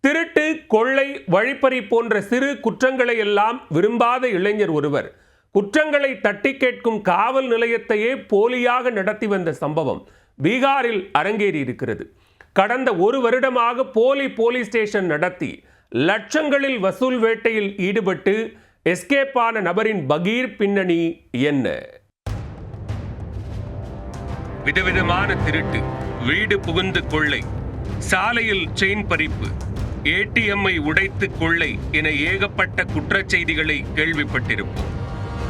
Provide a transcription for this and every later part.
திருட்டு கொள்ளை வழிப்பறி போன்ற சிறு குற்றங்களை எல்லாம் விரும்பாத இளைஞர் ஒருவர். குற்றங்களை தட்டி கேட்கும் காவல் நிலையத்தையே போலியாக நடத்தி வந்த சம்பவம் பீகாரில் அரங்கேறி இருக்கிறது கடந்த ஒரு வருடமாக போலி போலீஸ் ஸ்டேஷன் நடத்தி லட்சங்களில் வசூல் வேட்டையில் ஈடுபட்டு எஸ்கேப் ஆன நபரின் பகீர் பின்னணி என்ன? விதவிதமான திருட்டு வீடு புகுந்து கொள்ளை சாலையில் செயின் பறிப்பு. ஏடிஎம்மை உடைத்து கொள்ளை என ஏகப்பட்ட குற்றச்செய்திகளை கேள்விப்பட்டிருப்போம்.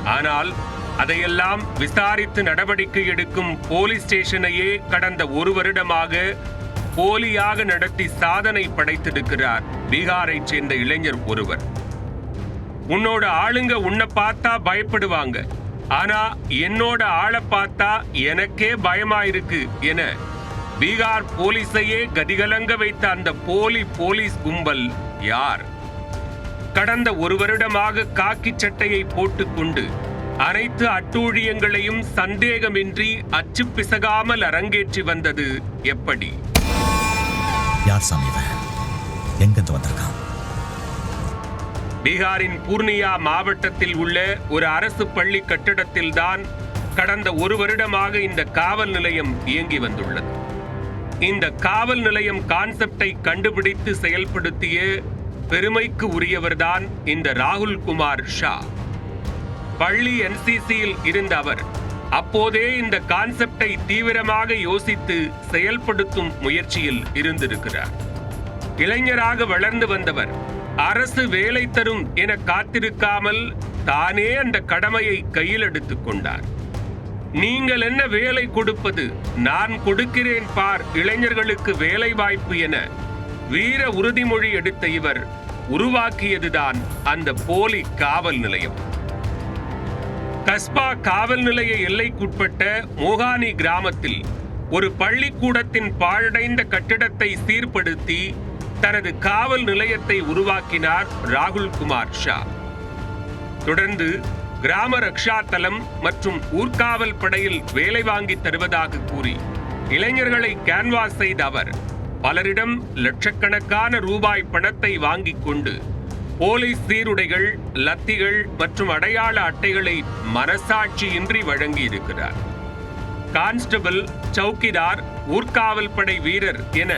ஆனால் அதையெல்லாம் விசாரித்து நடவடிக்கை எடுக்கும் போலீஸ் ஸ்டேஷனையே கடந்த ஒரு வருடமாக போலியாக நடத்தி சாதனை படைத்திருக்கிறார் பீகாரைச் சேர்ந்த இளைஞர் ஒருவர். உன்னோட ஆளுங்க உன்னை பார்த்தா பயப்படுவாங்க. ஆனா என்னோட ஆளை பார்த்தா எனக்கே பயமாயிருக்கு என பீகார் போலீஸையே கதிகலங்க வைத்த அந்த போலி போலீஸ் கும்பல் யார்? கடந்த ஒரு வருடமாக காக்கி சட்டையை போட்டுக்கொண்டு அனைத்து அட்டூழியங்களையும் சந்தேகமின்றி அச்சு பிசகாமல் அரங்கேற்றி வந்தது எப்படி? யார் சாமி இவன்? எங்கிருந்து வந்திருக்கான்? பீகாரின் பூர்ணியா மாவட்டத்தில் உள்ள ஒரு அரசு பள்ளி கட்டிடத்தில்தான் கடந்த ஒரு வருடமாக இந்த காவல் நிலையம் இயங்கி வந்துள்ளது. இந்த காவல் நிலையம் கான்செப்டை கண்டுபிடித்து செயல்படுத்திய பெருமைக்கு உரியவர்தான் இந்த ராகுல் குமார் ஷா. பள்ளி என்சிசியில் இருந்த அவர் அப்போதே இந்த கான்செப்டை தீவிரமாக யோசித்து செயல்படுத்தும் முயற்சியில் இருந்திருக்கிறார். இளைஞராக வளர்ந்து வந்தவர் அரசு வேலை தரும் என காத்திருக்காமல் தானே அந்த கடமையை கையில் எடுத்துக் கொண்டார். நீங்கள் என்ன வேலை கொடுப்பது? நான் கொடுக்கிறேன் பார் இளைஞர்களுக்கு வேலை வாய்ப்பு என. வீர உறுதிமொழி எடுத்த இவர் உருவாக்கியதுதான் அந்த போலி காவல் நிலையம். கஸ்பா காவல் நிலைய எல்லைக்குட்பட்ட மோகானி கிராமத்தில் ஒரு பள்ளிக்கூடத்தின் பாழடைந்த கட்டிடத்தை சீர்படுத்தி தனது காவல் நிலையத்தை உருவாக்கினார் ராகுல் குமார் ஷா. தொடர்ந்து கிராம ரக்ஷா தலம் மற்றும் ஊர்காவல் படையில் வேலை வாங்கி தருவதாக கூறி இளைஞர்களை கேன்வாஸ் செய்த அவர் பலரிடம் லட்சக்கணக்கான ரூபாய் பணத்தை வாங்கிக் கொண்டு போலீஸ் சீருடைகள் லத்திகள் மற்றும் அடையாள அட்டைகளை மனசாட்சியின்றி வழங்கி இருக்கிறார் கான்ஸ்டபிள் சௌக்கிதார் ஊர்காவல் படை வீரர் என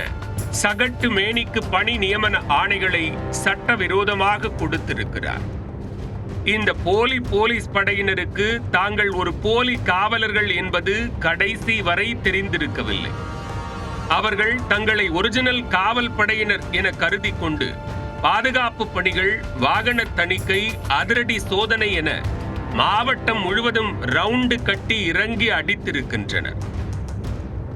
சகட்டு மேனிக்கு பணி நியமன ஆணைகளை சட்டவிரோதமாக கொடுத்திருக்கிறார். இந்த போலி போலீஸ் படையினருக்கு தாங்கள் ஒரு போலி காவலர்கள் என்பது கடைசி வரை தெரிந்திருக்கவில்லை. அவர்கள் தங்களை ஒரிஜினல் காவல் படையினர் என கருதி கொண்டு பாதுகாப்பு பணிகள் வாகன தணிக்கை அதிரடி சோதனை என மாவட்டம் முழுவதும் ரவுண்டு கட்டி இறங்கி அடித்திருக்கின்றனர்.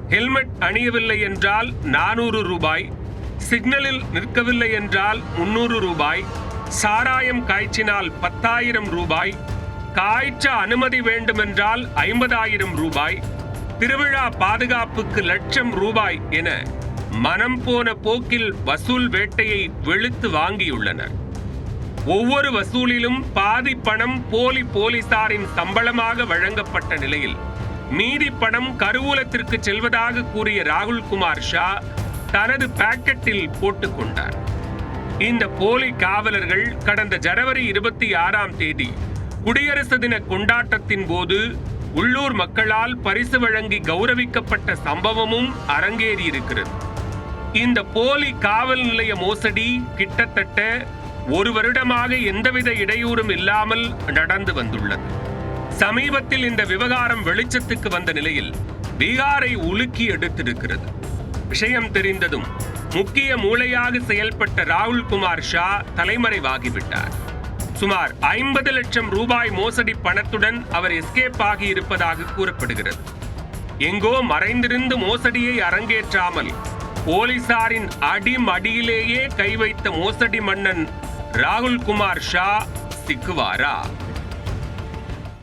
ஹெல்மெட் அணியவில்லை என்றால் நானூறு ரூபாய் சிக்னலில் நிற்கவில்லை என்றால் முன்னூறு ரூபாய் சாராயம் காய்ச்சினால் பத்தாயிரம் ரூபாய் காய்ச்ச அனுமதி வேண்டுமென்றால் ஐம்பதாயிரம் ரூபாய் திருவிழா பாதுகாப்புக்கு லட்சம் ரூபாய் என மனம் போன போக்கில் வசூல் வேட்டையை வெளுத்து வாங்கியுள்ளனர். ஒவ்வொரு வசூலிலும் பாதி பணம் போலி போலீசாரின் சம்பளமாக வழங்கப்பட்ட நிலையில் மீதி பணம் கருவூலத்திற்கு செல்வதாக கூறிய ராகுல் குமார் ஷா தனது பாக்கெட்டில் போட்டுக்கொண்டார் இந்த போலி காவலர்கள் கடந்த ஜனவரி இருபத்தி ஆறாம் தேதி குடியரசு தின கொண்டாட்டத்தின் போது உள்ளூர் மக்களால் பரிசு வழங்கி கௌரவிக்கப்பட்ட சம்பவமும் அரங்கேறியிருக்கிறது. இந்த போலி காவல் நிலைய மோசடி கிட்டத்தட்ட ஒரு வருடமாக எந்தவித இடையூறும் இல்லாமல் நடந்து வந்துள்ளது. சமீபத்தில் இந்த விவகாரம் வெளிச்சத்துக்கு வந்த நிலையில் பீகாரை உலுக்கி எடுத்திருக்கிறது. விஷயம் தெரிந்ததும் முக்கிய மூளையாக செயல்பட்ட ராகுல் குமார் ஷா தலைமறைவாகிவிட்டார். சுமார் ஐம்பது லட்சம் ரூபாய் மோசடி பணத்துடன் அவர் எஸ்கேப் ஆகி இருப்பதாக கூறப்படுகிறது. எங்கோ மறைந்திருந்து மோசடியை அரங்கேற்றாமல் போலீசாரின் அடிமடியிலேயே கை வைத்த மோசடி மன்னன் ராகுல் குமார் ஷா சிக்குவாரா?